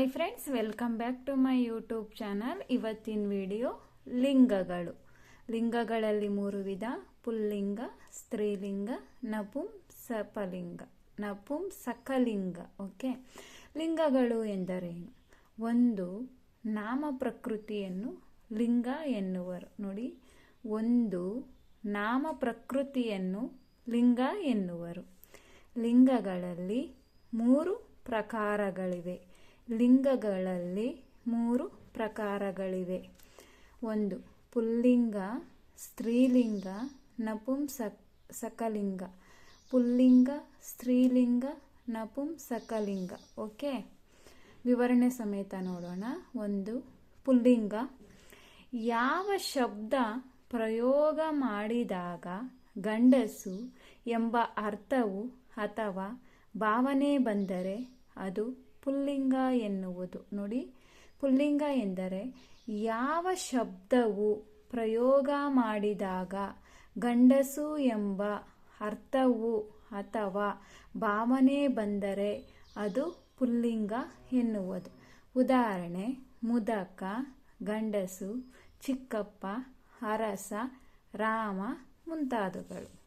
Hi friends welcome back to my YouTube channel ಇವತ್ತಿನ video ಲಿಂಗಗಳು. ಲಿಂಗಗಳಲ್ಲಿ ಮೂರು ವಿಧ. ಪುಲ್ಲಿಂಗ, ಸ್ತ್ರೀಲಿಂಗ, ನಪುಂ, ಸಪಲಿಂಗ. ನಪುಂ, ಸಕಲಿಂಗ ಓಕೆ ಲಿಂಗಗಳು ಎಂದರೇನು? ಒಂದು, ನಾಮ ಪ್ರಕೃತಿಯನ್ನು ಲಿಂಗ ಎನ್ನುವರು. ನೋಡಿ, ಒಂದು, ನಾಮ ಪ್ರಕೃತಿಯನ್ನು ಲಿಂಗ ಎನ್ನುವರು. ಲಿಂಗಗಳಲ್ಲಿ ಮೂರು ಪ್ರಕಾರಗಳಿವೆ. ಲಿಂಗಗಳಲ್ಲಿ ಮೂರು ಪ್ರಕಾರಗಳಿವೆ. ಒಂದು, ಪುಲ್ಲಿಂಗ, ಸ್ತ್ರೀಲಿಂಗ, ನಪುಂಸಕ್, ಸಕಲಿಂಗ. ಪುಲ್ಲಿಂಗ, ಸ್ತ್ರೀಲಿಂಗ ನಪುಂಸಕಲಿಂಗ ಓಕೆ? ವಿವರಣೆ ಸಮೇತ ನೋಡೋಣ. ಒಂದು, ಪುಲ್ಲಿಂಗ. ಯಾವ ಶಬ್ದ ಪ್ರಯೋಗ ಮಾಡಿದಾಗ ಗಂಡಸು ಎಂಬ ಅರ್ಥವು ಅಥವಾ ಭಾವನೆ ಬಂದರೆ ಅದು ಪುಲ್ಲಿಂಗ ಎನ್ನುವುದು. ನೋಡಿ, ಪುಲ್ಲಿಂಗ ಎಂದರೆ ಯಾವ ಶಬ್ದವು ಪ್ರಯೋಗ ಮಾಡಿದಾಗ ಗಂಡಸು ಎಂಬ ಅರ್ಥವು ಅಥವಾ ಭಾವನೆ ಬಂದರೆ ಅದು ಪುಲ್ಲಿಂಗ ಎನ್ನುವುದು. ಉದಾಹರಣೆ, ಮುದಕ, ಗಂಡಸು, ಚಿಕ್ಕಪ್ಪ, ಅರಸ, ರಾಮ ಮುಂತಾದವುಗಳು.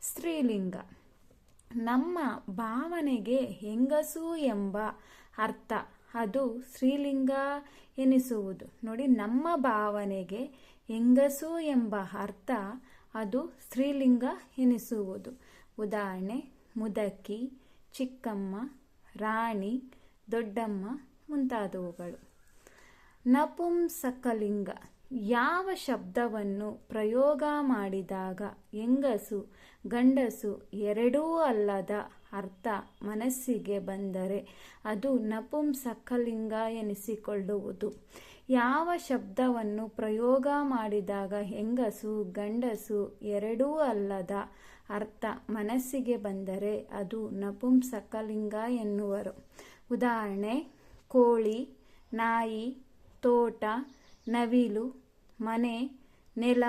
ಸ್ತ್ರೀಲಿಂಗ. ನಮ್ಮ ಭಾವನೆಗೆ ಹೆಂಗಸು ಎಂಬ ಅರ್ಥ. ಅದು ಸ್ತ್ರೀಲಿಂಗ ಎನಿಸುವುದು. ನೋಡಿ, ನಮ್ಮ ಭಾವನೆಗೆ ಹೆಂಗಸು ಎಂಬ ಅರ್ಥ, ಅದು ಸ್ತ್ರೀಲಿಂಗ ಎನಿಸುವುದು. ಉದಾಹರಣೆ ಮುದಕಿ ಚಿಕ್ಕಮ್ಮ, ರಾಣಿ, ದೊಡ್ಡಮ್ಮ ಮುಂತಾದವುಗಳು. ನಪುಂಸಕಲಿಂಗ. ಯಾವ ಶಬ್ದವನ್ನು ಪ್ರಯೋಗ ಮಾಡಿದಾಗ ಹೆಂಗಸು, ಗಂಡಸು ಎರಡೂ ಅಲ್ಲದ ಅರ್ಥ ಮನಸ್ಸಿಗೆ ಬಂದರೆ ಅದು ನಪುಂಸಕಲಿಂಗ ಎನಿಸಿಕೊಳ್ಳುವುದು. ಯಾವ ಶಬ್ದವನ್ನು ಪ್ರಯೋಗ ಮಾಡಿದಾಗ ಹೆಂಗಸು, ಗಂಡಸು ಎರಡೂ ಅಲ್ಲದ ಅರ್ಥ ಮನಸ್ಸಿಗೆ ಬಂದರೆ ಅದು ನಪುಂಸಕಲಿಂಗ ಎನ್ನುವರು. ಉದಾಹರಣೆ, ಕೋಳಿ, ನಾಯಿ, ತೋಟ, ನವಿಲು ಮನೆ, ನೆಲ,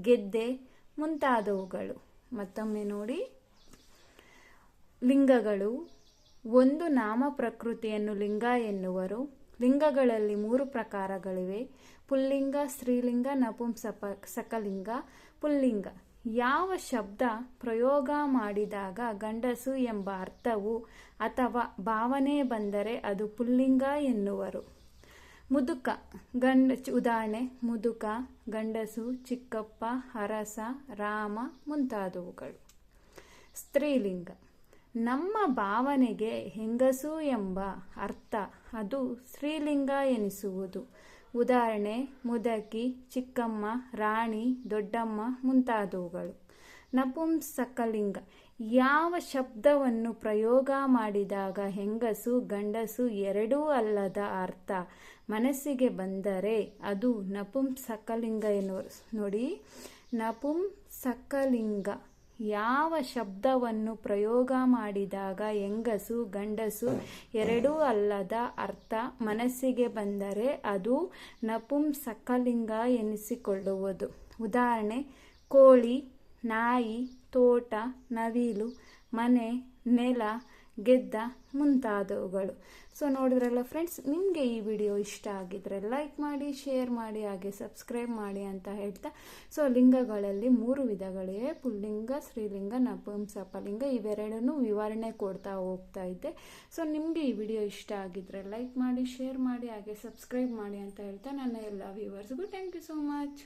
ಗೆದ್ದೆ ಮುಂತಾದವುಗಳು. ಮತ್ತೊಮ್ಮೆ ನೋಡಿ. ಲಿಂಗಗಳು. ಒಂದು ನಾಮ ಪ್ರಕೃತಿಯನ್ನು ಲಿಂಗ ಎನ್ನುವರು. ಲಿಂಗಗಳಲ್ಲಿ ಮೂರು ಪ್ರಕಾರಗಳಿವೆ. ಪುಲ್ಲಿಂಗ, ಸ್ತ್ರೀಲಿಂಗ ನಪುಂಸಪ ಸಕಲಿಂಗ, ಪುಲ್ಲಿಂಗ. ಯಾವ ಶಬ್ದ ಪ್ರಯೋಗ ಮಾಡಿದಾಗ ಗಂಡಸು ಎಂಬ ಅರ್ಥವು ಅಥವಾ ಭಾವನೆ ಬಂದರೆ ಅದು ಪುಲ್ಲಿಂಗ ಎನ್ನುವರು. ಮುದುಕ, ಗಂಡ ಉದಾಹರಣೆ, ಮುದುಕ, ಗಂಡಸು, ಚಿಕ್ಕಪ್ಪ ಅರಸ ರಾಮ ಮುಂತಾದವುಗಳು. ಸ್ತ್ರೀಲಿಂಗ. ನಮ್ಮ ಭಾವನೆಗೆ ಹೆಂಗಸು ಎಂಬ ಅರ್ಥ ಅದು ಸ್ತ್ರೀಲಿಂಗ ಎನಿಸುವುದು. ಉದಾಹರಣೆ, ಮುದಕಿ, ಚಿಕ್ಕಮ್ಮ, ರಾಣಿ, ದೊಡ್ಡಮ್ಮ ಮುಂತಾದವುಗಳು. ನಪುಂಸಕಲಿಂಗ. ಯಾವ ಶಬ್ದವನ್ನು ಪ್ರಯೋಗ ಮಾಡಿದಾಗ ಹೆಂಗಸು ಗಂಡಸು ಎರಡೂ ಅಲ್ಲದ ಅರ್ಥ ಮನಸ್ಸಿಗೆ ಬಂದರೆ ಅದು ನಪುಂಸಕಲಿಂಗ ಎನ್ನುವರು. ನೋಡಿ, ನಪುಂಸಕಲಿಂಗ ಯಾವ ಶಬ್ದವನ್ನು ಪ್ರಯೋಗ ಮಾಡಿದಾಗ ಹೆಂಗಸು ಗಂಡಸು ಎರಡೂ ಅಲ್ಲದ ಅರ್ಥ ಮನಸ್ಸಿಗೆ ಬಂದರೆ ಅದು ನಪುಂಸಕಲಿಂಗ ಎನಿಸಿಕೊಳ್ಳುವುದು. ಉದಾಹರಣೆ, ಕೋಳಿ ನಾಯಿ, ತೋಟ, ನವಿಲು, ಮನೆ, ನೆಲ, ಗೆದ್ದ ಮುಂತಾದವುಗಳು. ಸೊ ನೋಡಿದ್ರಲ್ಲ ಫ್ರೆಂಡ್ಸ್ ನಿಮಗೆ ಈ ವಿಡಿಯೋ ಇಷ್ಟ ಆಗಿದ್ರೆ ಲೈಕ್ ಮಾಡಿ ಶೇರ್ ಮಾಡಿ, ಹಾಗೆ ಸಬ್ಸ್ಕ್ರೈಬ್ ಮಾಡಿ ಅಂತ ಹೇಳ್ತಾ ಸೊ ಲಿಂಗಗಳಲ್ಲಿ ಮೂರು ವಿಧಗಳಿವೆ ಪುಲ್ಲಿಂಗ, ಸ್ತ್ರೀಲಿಂಗ ನಪುಂಸಕಲಿಂಗ ಇವೆರಡನ್ನೂ ವಿವರಣೆ ಕೊಡ್ತಾ ಹೋಗ್ತಾ ಇದ್ದೆ. ಸೊ ನಿಮಗೆ ಈ ವಿಡಿಯೋ ಇಷ್ಟ ಆಗಿದ್ರೆ ಲೈಕ್ ಮಾಡಿ ಶೇರ್ ಮಾಡಿ, ಹಾಗೆ ಸಬ್ಸ್ಕ್ರೈಬ್ ಮಾಡಿ ಅಂತ ಹೇಳ್ತಾ ನನ್ನ ಎಲ್ಲ ವ್ಯೂವರ್ಸ್ಗೂ ಥ್ಯಾಂಕ್ ಯು ಸೋ ಮಚ್